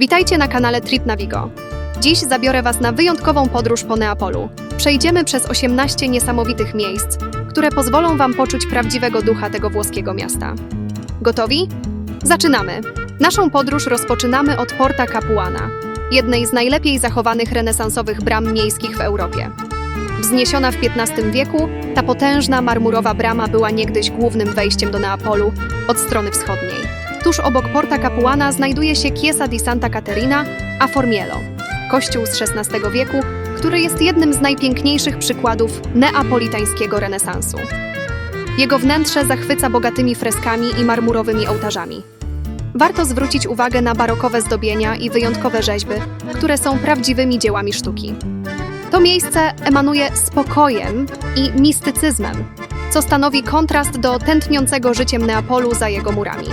Witajcie na kanale Trip Navigo. Dziś zabiorę Was na wyjątkową podróż po Neapolu. Przejdziemy przez 18 niesamowitych miejsc, które pozwolą Wam poczuć prawdziwego ducha tego włoskiego miasta. Gotowi? Zaczynamy! Naszą podróż rozpoczynamy od Porta Capuana, jednej z najlepiej zachowanych renesansowych bram miejskich w Europie. Wzniesiona w XV wieku, ta potężna marmurowa brama była niegdyś głównym wejściem do Neapolu od strony wschodniej. Tuż obok Porta Capuana znajduje się Chiesa di Santa Caterina a Formielo, kościół z XVI wieku, który jest jednym z najpiękniejszych przykładów neapolitańskiego renesansu. Jego wnętrze zachwyca bogatymi freskami i marmurowymi ołtarzami. Warto zwrócić uwagę na barokowe zdobienia i wyjątkowe rzeźby, które są prawdziwymi dziełami sztuki. To miejsce emanuje spokojem i mistycyzmem, co stanowi kontrast do tętniącego życiem Neapolu za jego murami.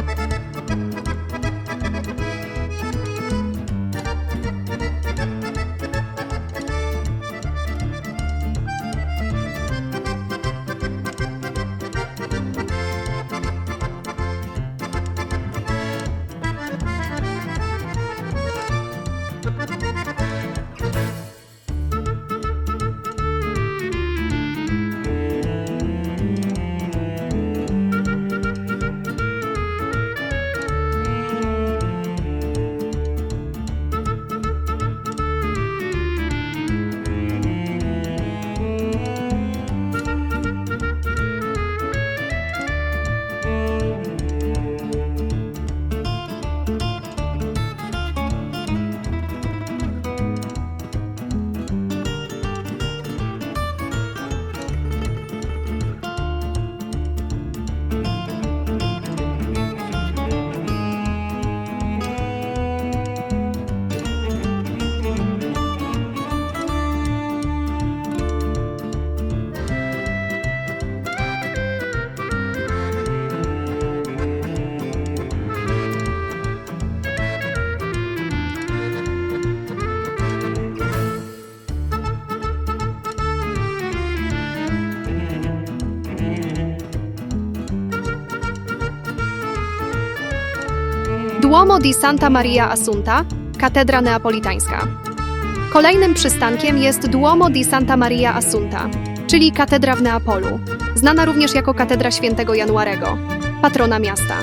Duomo di Santa Maria Assunta, katedra neapolitańska. Kolejnym przystankiem jest Duomo di Santa Maria Assunta, czyli katedra w Neapolu, znana również jako katedra świętego Januarego, patrona miasta.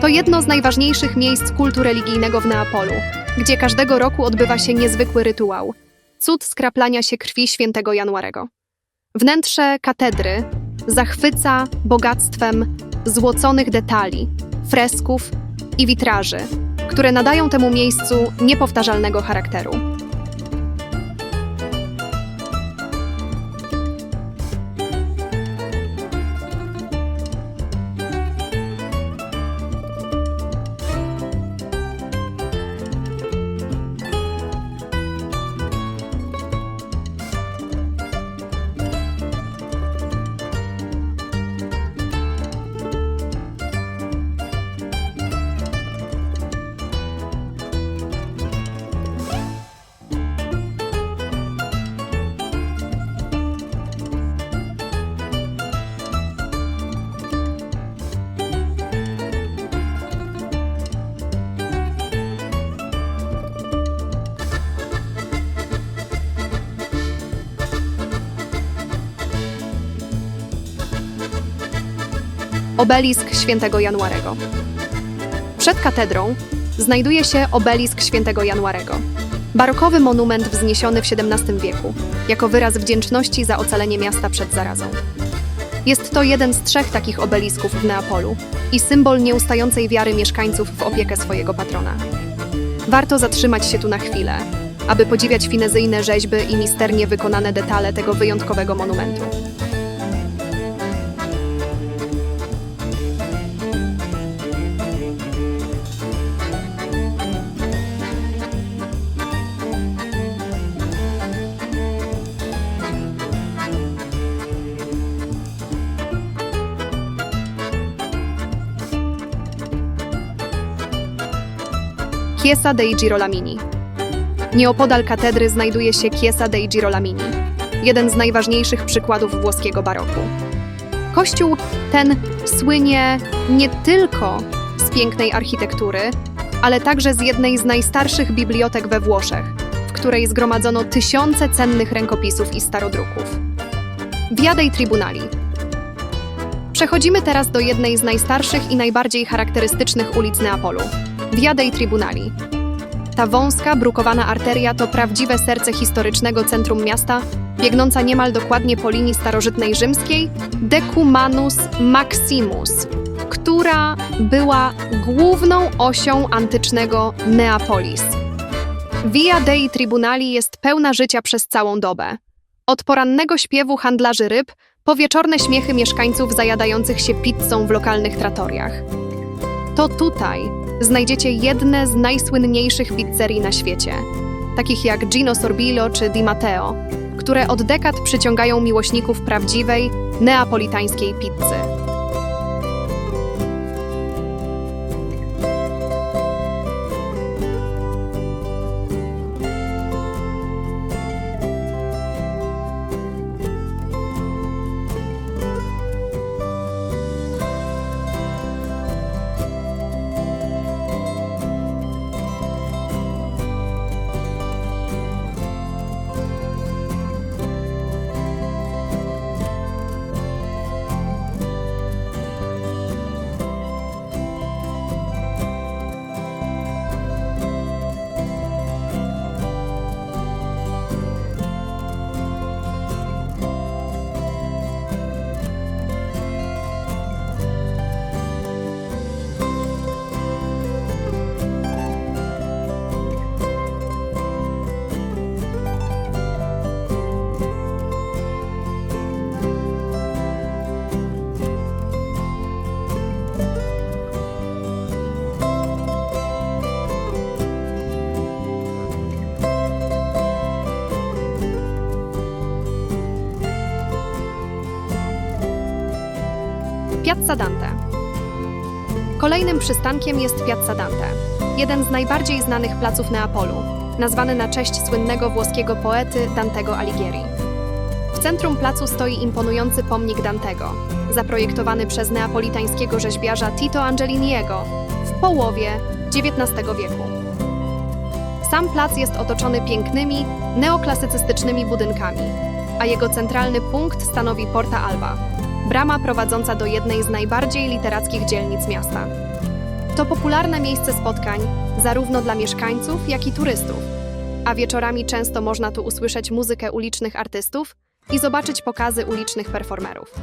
To jedno z najważniejszych miejsc kultu religijnego w Neapolu, gdzie każdego roku odbywa się niezwykły rytuał cud skraplania się krwi świętego Januarego. Wnętrze katedry zachwyca bogactwem złoconych detali, fresków i witraży, które nadają temu miejscu niepowtarzalnego charakteru. Obelisk świętego Januarego. Przed katedrą znajduje się obelisk świętego Januarego. Barokowy monument wzniesiony w XVII wieku, jako wyraz wdzięczności za ocalenie miasta przed zarazą. Jest to jeden z trzech takich obelisków w Neapolu i symbol nieustającej wiary mieszkańców w opiekę swojego patrona. Warto zatrzymać się tu na chwilę, aby podziwiać finezyjne rzeźby i misternie wykonane detale tego wyjątkowego monumentu. Chiesa dei Girolamini. Nieopodal katedry znajduje się Chiesa dei Girolamini, jeden z najważniejszych przykładów włoskiego baroku. Kościół ten słynie nie tylko z pięknej architektury, ale także z jednej z najstarszych bibliotek we Włoszech, w której zgromadzono tysiące cennych rękopisów i starodruków. Via dei Tribunali. Przechodzimy teraz do jednej z najstarszych i najbardziej charakterystycznych ulic Neapolu Via dei Tribunali. Ta wąska, brukowana arteria to prawdziwe serce historycznego centrum miasta, biegnąca niemal dokładnie po linii starożytnej rzymskiej Decumanus Maximus, która była główną osią antycznego Neapolis. Via dei Tribunali jest pełna życia przez całą dobę. Od porannego śpiewu handlarzy ryb po wieczorne śmiechy mieszkańców zajadających się pizzą w lokalnych tratoriach. To tutaj znajdziecie jedne z najsłynniejszych pizzerii na świecie, takich jak Gino Sorbillo czy Di Matteo, które od dekad przyciągają miłośników prawdziwej, neapolitańskiej pizzy. Piazza Dante. Kolejnym przystankiem jest Piazza Dante, jeden z najbardziej znanych placów Neapolu, nazwany na cześć słynnego włoskiego poety Dantego Alighieri. W centrum placu stoi imponujący pomnik Dantego, zaprojektowany przez neapolitańskiego rzeźbiarza Tito Angeliniego w połowie XIX wieku. Sam plac jest otoczony pięknymi, neoklasycystycznymi budynkami, a jego centralny punkt stanowi Porta Alba, brama prowadząca do jednej z najbardziej literackich dzielnic miasta. To popularne miejsce spotkań zarówno dla mieszkańców, jak i turystów, a wieczorami często można tu usłyszeć muzykę ulicznych artystów i zobaczyć pokazy ulicznych performerów.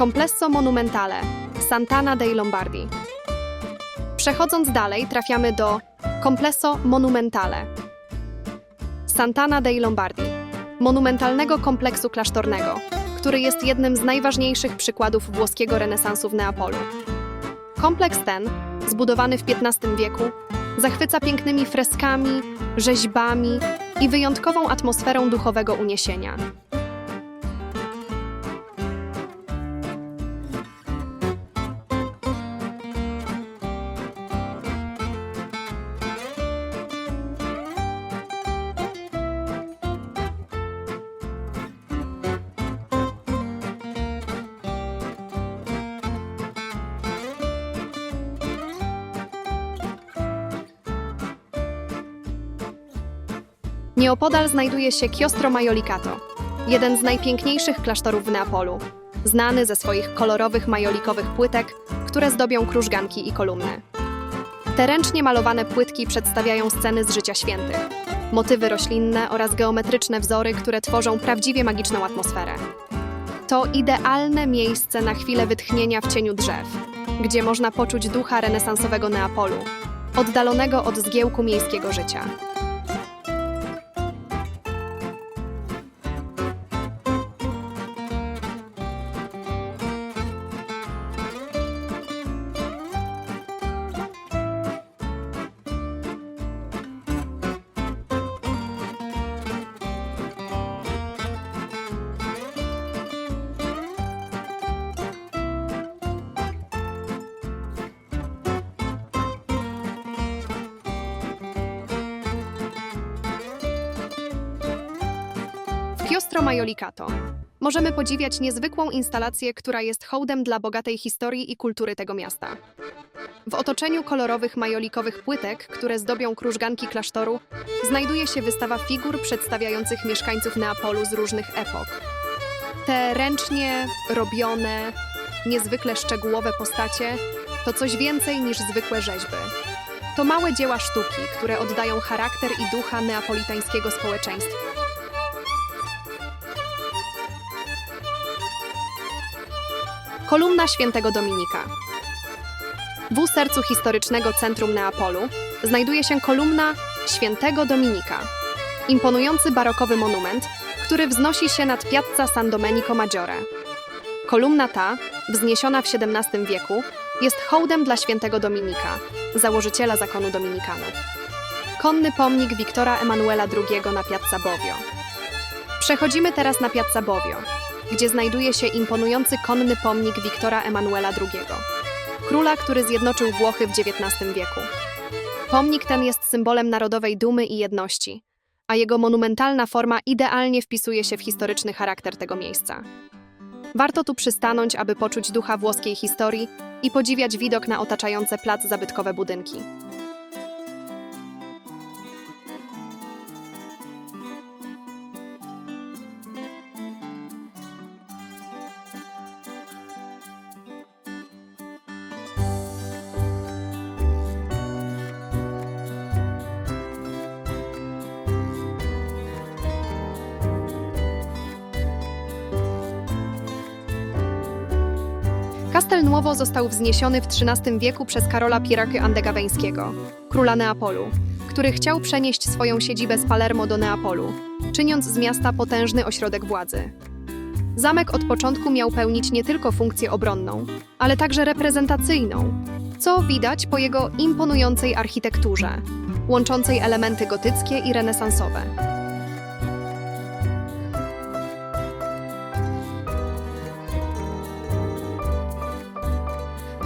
Complesso Monumentale Sant'Anna dei Lombardi. Przechodząc dalej, trafiamy do Complesso Monumentale Sant'Anna dei Lombardi, monumentalnego kompleksu klasztornego, który jest jednym z najważniejszych przykładów włoskiego renesansu w Neapolu. Kompleks ten, zbudowany w XV wieku, zachwyca pięknymi freskami, rzeźbami i wyjątkową atmosferą duchowego uniesienia. Nieopodal znajduje się Chiostro Majolicato, jeden z najpiękniejszych klasztorów w Neapolu, znany ze swoich kolorowych majolikowych płytek, które zdobią krużganki i kolumny. Te ręcznie malowane płytki przedstawiają sceny z życia świętych, motywy roślinne oraz geometryczne wzory, które tworzą prawdziwie magiczną atmosferę. To idealne miejsce na chwilę wytchnienia w cieniu drzew, gdzie można poczuć ducha renesansowego Neapolu, oddalonego od zgiełku miejskiego życia. Chiostro Majolicato. Możemy podziwiać niezwykłą instalację, która jest hołdem dla bogatej historii i kultury tego miasta. W otoczeniu kolorowych majolikowych płytek, które zdobią krużganki klasztoru, znajduje się wystawa figur przedstawiających mieszkańców Neapolu z różnych epok. Te ręcznie robione, niezwykle szczegółowe postacie to coś więcej niż zwykłe rzeźby. To małe dzieła sztuki, które oddają charakter i ducha neapolitańskiego społeczeństwa. Kolumna Świętego Dominika. W sercu historycznego centrum Neapolu znajduje się kolumna Świętego Dominika. Imponujący barokowy monument, który wznosi się nad Piazza San Domenico Maggiore. Kolumna ta, wzniesiona w XVII wieku, jest hołdem dla świętego Dominika, założyciela zakonu dominikanów. Konny pomnik Wiktora Emanuela II na Piazza Bovio. Przechodzimy teraz na Piazza Bovio, gdzie znajduje się imponujący konny pomnik Wiktora Emanuela II, króla, który zjednoczył Włochy w XIX wieku. Pomnik ten jest symbolem narodowej dumy i jedności, a jego monumentalna forma idealnie wpisuje się w historyczny charakter tego miejsca. Warto tu przystanąć, aby poczuć ducha włoskiej historii i podziwiać widok na otaczające plac zabytkowe budynki. Castel Nuovo został wzniesiony w XIII wieku przez Karola Piraky Andegaweńskiego, króla Neapolu, który chciał przenieść swoją siedzibę z Palermo do Neapolu, czyniąc z miasta potężny ośrodek władzy. Zamek od początku miał pełnić nie tylko funkcję obronną, ale także reprezentacyjną, co widać po jego imponującej architekturze, łączącej elementy gotyckie i renesansowe.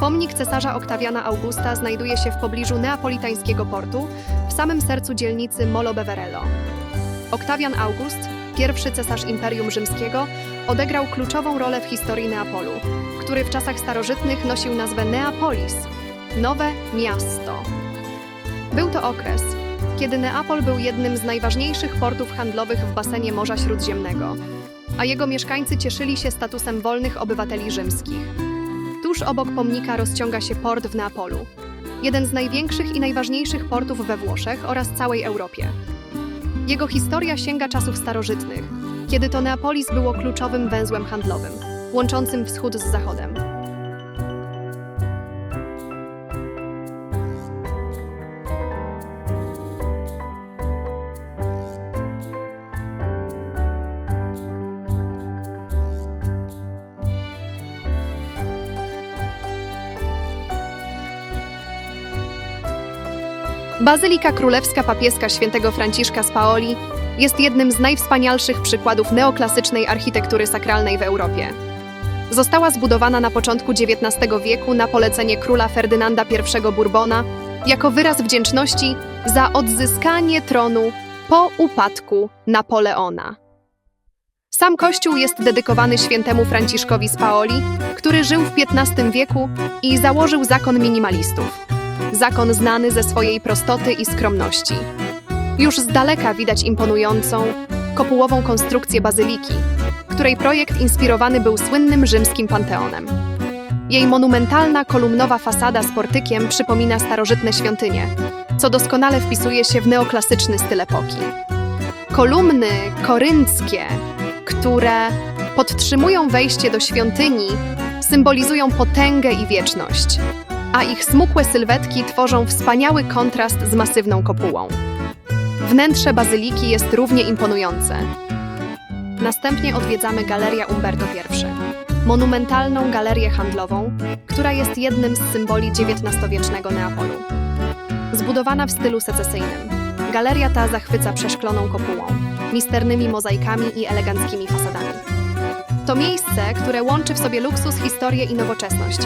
Pomnik cesarza Oktawiana Augusta znajduje się w pobliżu neapolitańskiego portu, w samym sercu dzielnicy Molo Beverello. Oktawian August, pierwszy cesarz Imperium Rzymskiego, odegrał kluczową rolę w historii Neapolu, który w czasach starożytnych nosił nazwę Neapolis nowe miasto. Był to okres, kiedy Neapol był jednym z najważniejszych portów handlowych w basenie Morza Śródziemnego, a jego mieszkańcy cieszyli się statusem wolnych obywateli rzymskich. Tuż obok pomnika rozciąga się port w Neapolu, jeden z największych i najważniejszych portów we Włoszech oraz całej Europie. Jego historia sięga czasów starożytnych, kiedy to Neapolis było kluczowym węzłem handlowym, łączącym wschód z zachodem. Bazylika Królewska Papieska Świętego Franciszka z Paoli jest jednym z najwspanialszych przykładów neoklasycznej architektury sakralnej w Europie. Została zbudowana na początku XIX wieku na polecenie króla Ferdynanda I Bourbona jako wyraz wdzięczności za odzyskanie tronu po upadku Napoleona. Sam kościół jest dedykowany świętemu Franciszkowi z Paoli, który żył w XV wieku i założył zakon minimalistów zakon znany ze swojej prostoty i skromności. Już z daleka widać imponującą, kopułową konstrukcję bazyliki, której projekt inspirowany był słynnym rzymskim panteonem. Jej monumentalna kolumnowa fasada z portykiem przypomina starożytne świątynie, co doskonale wpisuje się w neoklasyczny styl epoki. Kolumny korynckie, które podtrzymują wejście do świątyni, symbolizują potęgę i wieczność a ich smukłe sylwetki tworzą wspaniały kontrast z masywną kopułą. Wnętrze bazyliki jest równie imponujące. Następnie odwiedzamy Galerię Umberto I, monumentalną galerię handlową, która jest jednym z symboli XIX-wiecznego Neapolu. Zbudowana w stylu secesyjnym, galeria ta zachwyca przeszkloną kopułą, misternymi mozaikami i eleganckimi fasadami. To miejsce, które łączy w sobie luksus, historię i nowoczesność,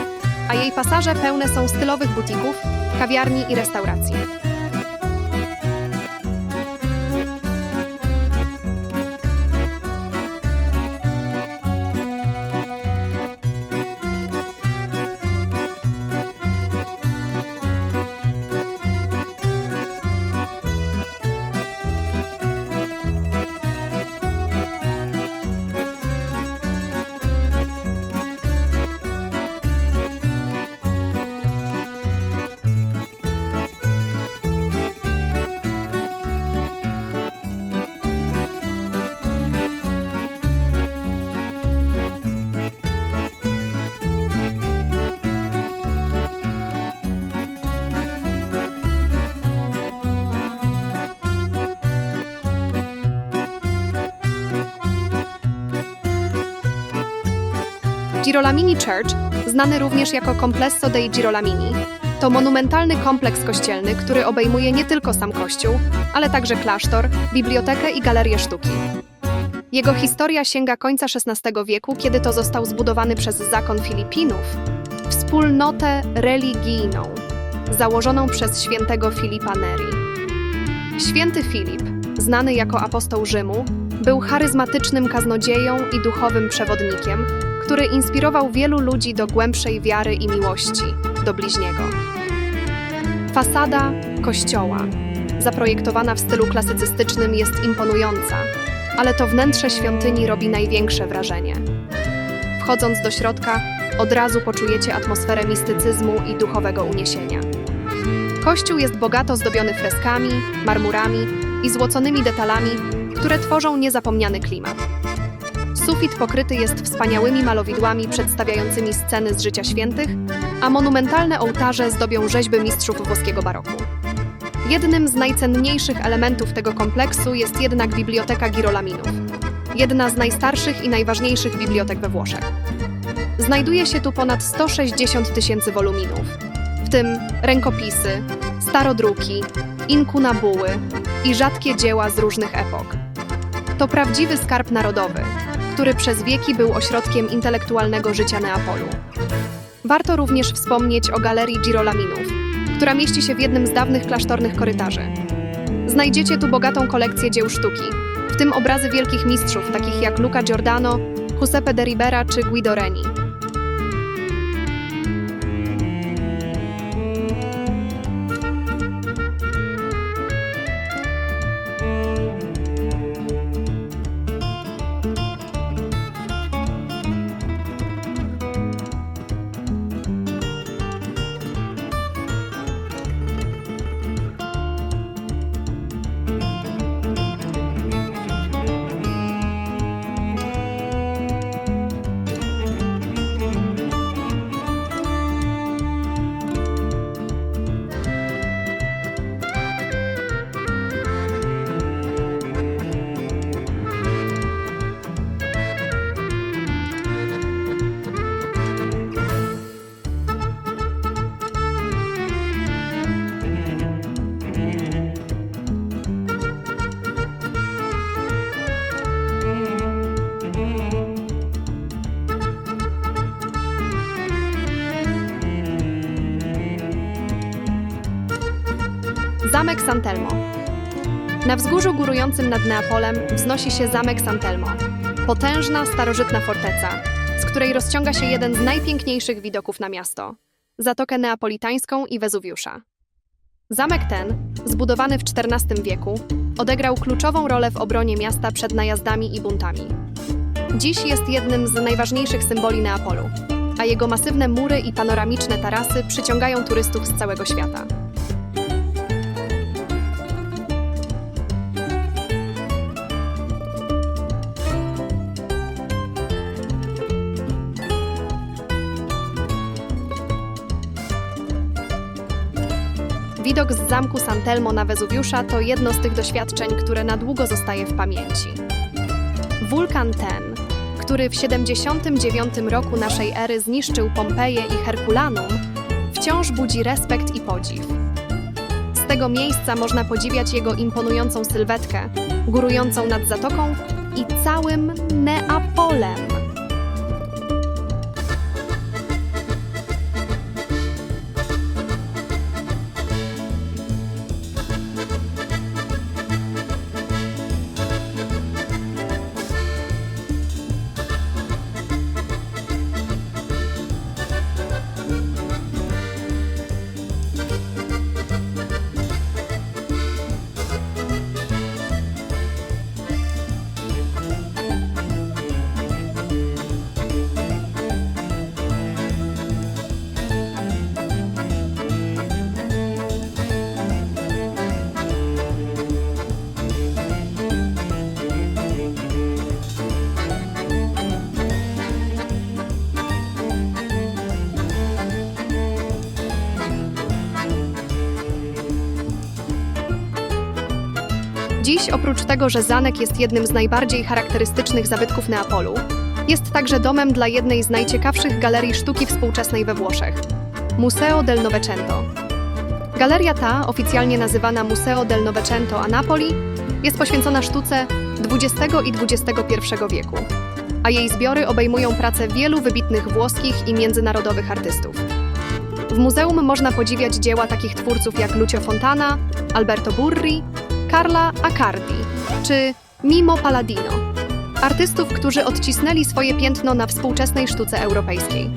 a jej pasaże pełne są stylowych butików, kawiarni i restauracji. Girolamini Church, znany również jako Complesso dei Girolamini, to monumentalny kompleks kościelny, który obejmuje nie tylko sam kościół, ale także klasztor, bibliotekę i galerię sztuki. Jego historia sięga końca XVI wieku, kiedy to został zbudowany przez zakon Filipinów, wspólnotę religijną, założoną przez świętego Filipa Neri. Święty Filip, znany jako apostoł Rzymu, był charyzmatycznym kaznodzieją i duchowym przewodnikiem, który inspirował wielu ludzi do głębszej wiary i miłości do bliźniego. Fasada kościoła, zaprojektowana w stylu klasycystycznym, jest imponująca, ale to wnętrze świątyni robi największe wrażenie. Wchodząc do środka, od razu poczujecie atmosferę mistycyzmu i duchowego uniesienia. Kościół jest bogato zdobiony freskami, marmurami i złoconymi detalami, które tworzą niezapomniany klimat. Sufit pokryty jest wspaniałymi malowidłami przedstawiającymi sceny z życia świętych, a monumentalne ołtarze zdobią rzeźby mistrzów włoskiego baroku. Jednym z najcenniejszych elementów tego kompleksu jest jednak Biblioteka Girolaminów, jedna z najstarszych i najważniejszych bibliotek we Włoszech. Znajduje się tu ponad 160 tysięcy woluminów, w tym rękopisy, starodruki, inkunabuły i rzadkie dzieła z różnych epok. To prawdziwy skarb narodowy, który przez wieki był ośrodkiem intelektualnego życia Neapolu. Warto również wspomnieć o Galerii Girolaminów, która mieści się w jednym z dawnych klasztornych korytarzy. Znajdziecie tu bogatą kolekcję dzieł sztuki, w tym obrazy wielkich mistrzów takich jak Luca Giordano, Giuseppe de Ribera czy Guido Reni. Zamek Santelmo. Na wzgórzu górującym nad Neapolem wznosi się Zamek Santelmo. Potężna, starożytna forteca, z której rozciąga się jeden z najpiękniejszych widoków na miasto Zatokę Neapolitańską i Wezuwiusza. Zamek ten, zbudowany w XIV wieku, odegrał kluczową rolę w obronie miasta przed najazdami i buntami. Dziś jest jednym z najważniejszych symboli Neapolu, a jego masywne mury i panoramiczne tarasy przyciągają turystów z całego świata. Widok z zamku Santelmo na Wezuwiusza to jedno z tych doświadczeń, które na długo zostaje w pamięci. Wulkan ten, który w 79 roku naszej ery zniszczył Pompeję i Herkulanum, wciąż budzi respekt i podziw. Z tego miejsca można podziwiać jego imponującą sylwetkę, górującą nad zatoką i całym Neapolem. Oprócz tego, że zamek jest jednym z najbardziej charakterystycznych zabytków Neapolu, Jest także domem dla jednej z najciekawszych galerii sztuki współczesnej we Włoszech Museo del Novecento. Galeria ta, oficjalnie nazywana Museo del Novecento a Napoli, jest poświęcona sztuce XX i XXI wieku, a jej zbiory obejmują pracę wielu wybitnych włoskich i międzynarodowych artystów. W muzeum można podziwiać dzieła takich twórców jak Lucio Fontana, Alberto Burri, Carla Accardi czy Mimo Palladino, artystów, którzy odcisnęli swoje piętno na współczesnej sztuce europejskiej.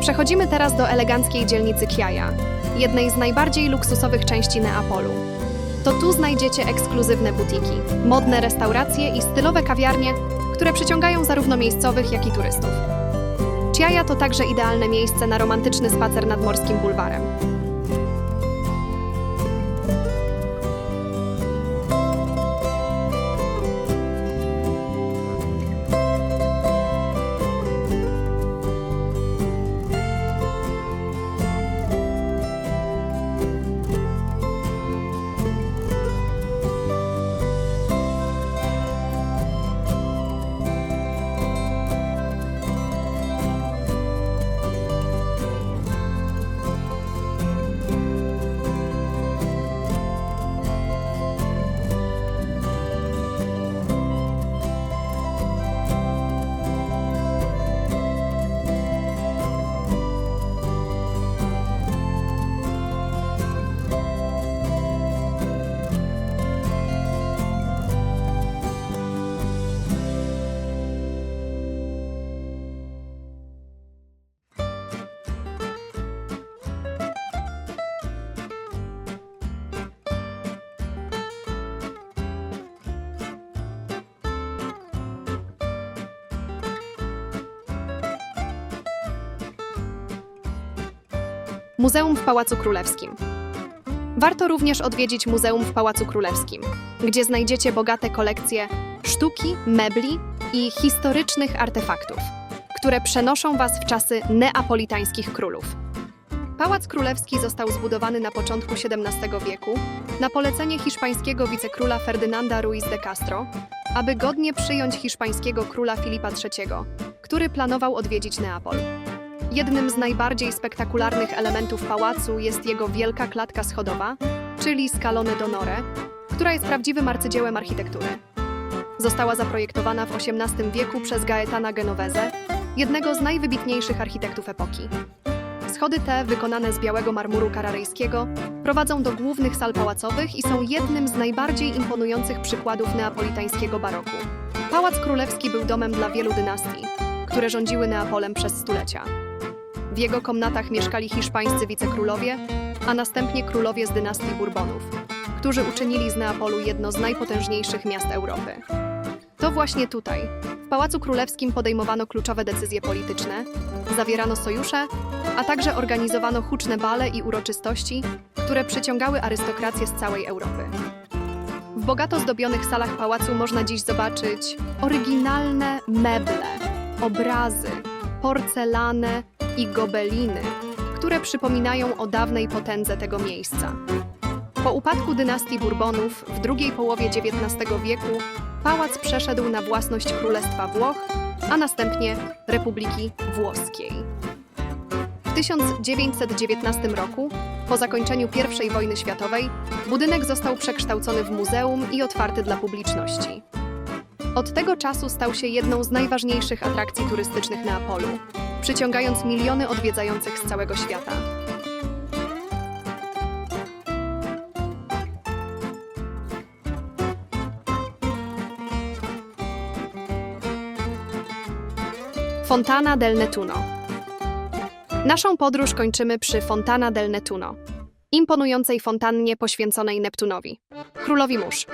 Przechodzimy teraz do eleganckiej dzielnicy Chiaja, jednej z najbardziej luksusowych części Neapolu. To tu znajdziecie ekskluzywne butiki, modne restauracje i stylowe kawiarnie, które przyciągają zarówno miejscowych, jak i turystów. Chiaja to także idealne miejsce na romantyczny spacer nad morskim bulwarem. Muzeum w Pałacu Królewskim. Warto również odwiedzić Muzeum w Pałacu Królewskim, gdzie znajdziecie bogate kolekcje sztuki, mebli i historycznych artefaktów, które przenoszą Was w czasy neapolitańskich królów. Pałac Królewski został zbudowany na początku XVII wieku na polecenie hiszpańskiego wicekróla Ferdynanda Ruiz de Castro, aby godnie przyjąć hiszpańskiego króla Filipa III, który planował odwiedzić Neapol. Jednym z najbardziej spektakularnych elementów pałacu jest jego wielka klatka schodowa, czyli Scalone d'Onore, która jest prawdziwym arcydziełem architektury. Została zaprojektowana w XVIII wieku przez Gaetana Genovese, jednego z najwybitniejszych architektów epoki. Schody te, wykonane z białego marmuru kararyjskiego, prowadzą do głównych sal pałacowych i są jednym z najbardziej imponujących przykładów neapolitańskiego baroku. Pałac Królewski był domem dla wielu dynastii, które rządziły Neapolem przez stulecia. W jego komnatach mieszkali hiszpańscy wicekrólowie, a następnie królowie z dynastii Bourbonów, którzy uczynili z Neapolu jedno z najpotężniejszych miast Europy. To właśnie tutaj, w Pałacu Królewskim podejmowano kluczowe decyzje polityczne, zawierano sojusze, a także organizowano huczne bale i uroczystości, które przyciągały arystokrację z całej Europy. W bogato zdobionych salach pałacu można dziś zobaczyć oryginalne meble, obrazy, porcelanę i gobeliny, które przypominają o dawnej potędze tego miejsca. Po upadku dynastii Bourbonów w drugiej połowie XIX wieku pałac przeszedł na własność Królestwa Włoch, a następnie Republiki Włoskiej. W 1919 roku, po zakończeniu I wojny światowej, budynek został przekształcony w muzeum i otwarty dla publiczności. Od tego czasu stał się jedną z najważniejszych atrakcji turystycznych Neapolu, przyciągając miliony odwiedzających z całego świata. Fontana del Nettuno. Naszą podróż kończymy przy Fontana del Nettuno, imponującej fontannie poświęconej Neptunowi, królowi mórz.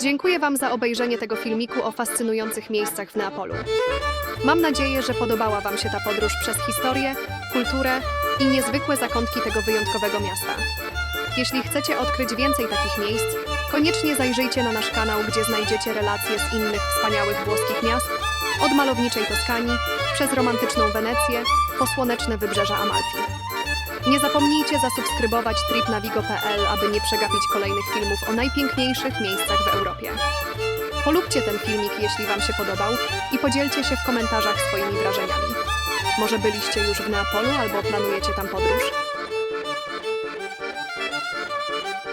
Dziękuję Wam za obejrzenie tego filmiku o fascynujących miejscach w Neapolu. Mam nadzieję, że podobała Wam się ta podróż przez historię, kulturę i niezwykłe zakątki tego wyjątkowego miasta. Jeśli chcecie odkryć więcej takich miejsc, koniecznie zajrzyjcie na nasz kanał, gdzie znajdziecie relacje z innych wspaniałych włoskich miast, od malowniczej Toskanii, przez romantyczną Wenecję, po słoneczne wybrzeża Amalfi. Nie zapomnijcie zasubskrybować tripnavigo.pl, aby nie przegapić kolejnych filmów o najpiękniejszych miejscach w Europie. Polubcie ten filmik, jeśli Wam się podobał i podzielcie się w komentarzach swoimi wrażeniami. Może byliście już w Neapolu albo planujecie tam podróż?